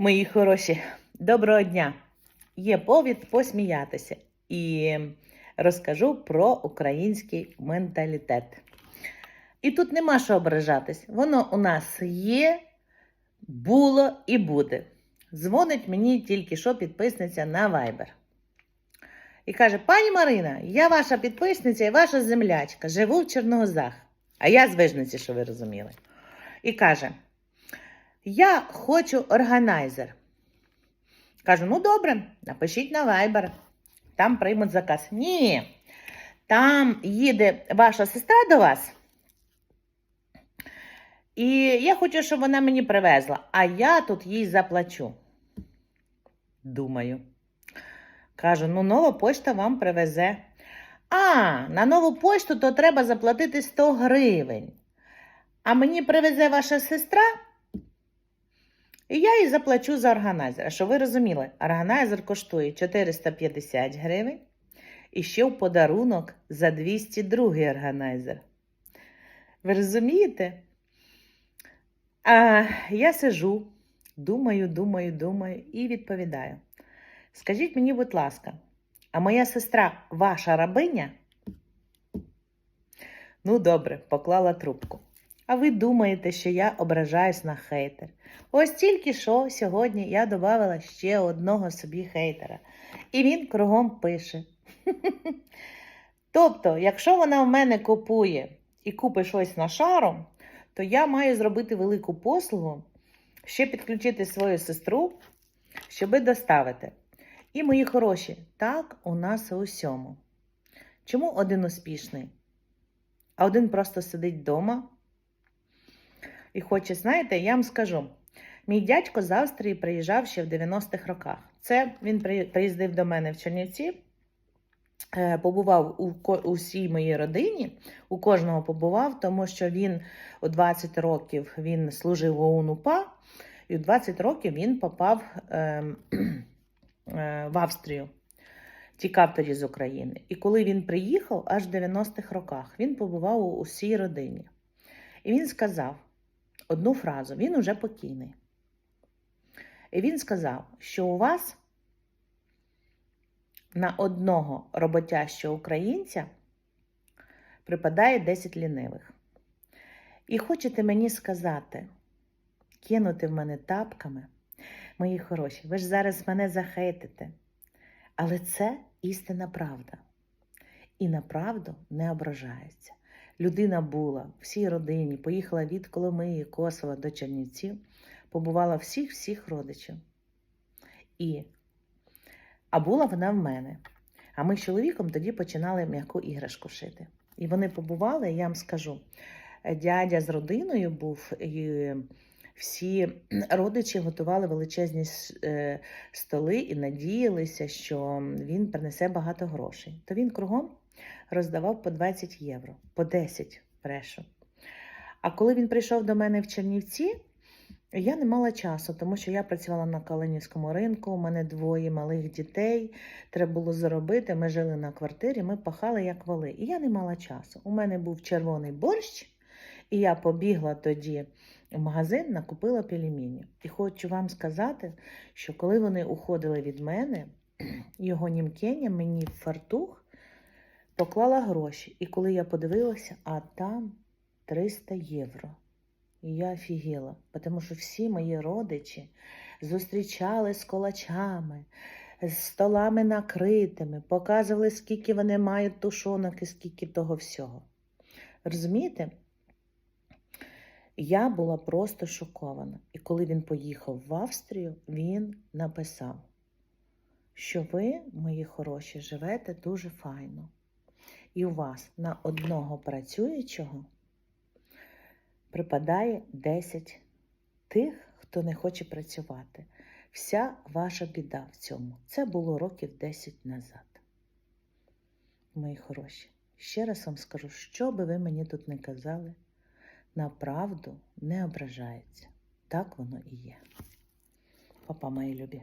Мої хороші, доброго дня! Є повід посміятися і розкажу про український менталітет. І тут нема що ображатись. Воно у нас є, було і буде. Дзвонить мені тільки що підписниця на Viber. І каже: Пані Марина, я ваша підписниця і ваша землячка, живу в Черногозах. А я з Вижниці, що ви розуміли. І каже: Я хочу органайзер. Кажу, ну добре, напишіть на Viber, там приймуть заказ. Ні, там їде ваша сестра до вас. І я хочу, щоб вона мені привезла, а я тут їй заплачу. Думаю. Кажу, ну нова почта вам привезе. А, на нову почту то треба заплатити 100 гривень. А мені привезе ваша сестра, і я їй заплачу за органайзер. А що ви розуміли, органайзер коштує 450 гривень і ще в подарунок за 202 органайзер. Ви розумієте? А я сижу, думаю, думаю, думаю і відповідаю. Скажіть мені, будь ласка, а моя сестра ваша рабиня? Ну, добре, поклала трубку. А ви думаєте, що я ображаюсь на хейтер? Ось тільки що сьогодні я додала ще одного собі хейтера. І він кругом пише. Тобто, якщо вона в мене купує і купить щось на шару, то я маю зробити велику послугу, ще підключити свою сестру, щоби доставити. І мої хороші, так у нас у усьому. Чому один успішний, а один просто сидить вдома? І хоче, знаєте, я вам скажу: мій дядько з Австрії приїжджав ще в 90-х роках. Це він приїздив до мене в Чернівці, е, побував у усій моїй родині, у кожного побував, тому що він у 20 років він служив в ОУН УПА, і у 20 років він попав ем, е, в Австрію. Тікав тоді з України. І коли він приїхав, аж в 90-х роках, він побував у усій родині. І він сказав одну фразу: він уже покійний. І він сказав, що у вас на одного роботящого українця припадає 10 лінивих. І хочете мені сказати, кинути в мене тапками, мої хороші, ви ж зараз мене захейтите. Але це істинна правда. І на правду не ображається. Людина була всій родині, поїхала від Коломиї, Косова до Чернівців, побувала всіх всіх родичів. І а була вона в мене. А ми з чоловіком тоді починали м'яку іграшку шити. І вони побували, я вам скажу, дядя з родиною був, і всі родичі готували величезні е, столи і надіялися, що він принесе багато грошей. То він кругом роздавав по 20 євро, по 10 прешу. А коли він прийшов до мене в Чернівці, я не мала часу, тому що я працювала на Калинівському ринку, у мене двоє малих дітей, треба було заробити. Ми жили на квартирі, ми пахали як воли. І я не мала часу. У мене був червоний борщ, і я побігла тоді в магазин, накупила пельмені. І хочу вам сказати, що коли вони уходили від мене, його німкеня мені в фартух поклала гроші. І коли я подивилася, а там 300 євро. І я офігела, тому що всі мої родичі зустрічали з колачами, з столами накритими, показували, скільки вони мають тушонок і скільки того всього. Розумієте? Я була просто шокована. І коли він поїхав в Австрію, він написав, що ви, мої хороші, живете дуже файно. І у вас на одного працюючого припадає 10 тих, хто не хоче працювати. Вся ваша біда в цьому. Це було років 10 назад. Мої хороші, ще раз вам скажу, що би ви мені тут не казали, на правду не ображається. Так воно і є. Папа, мої любі.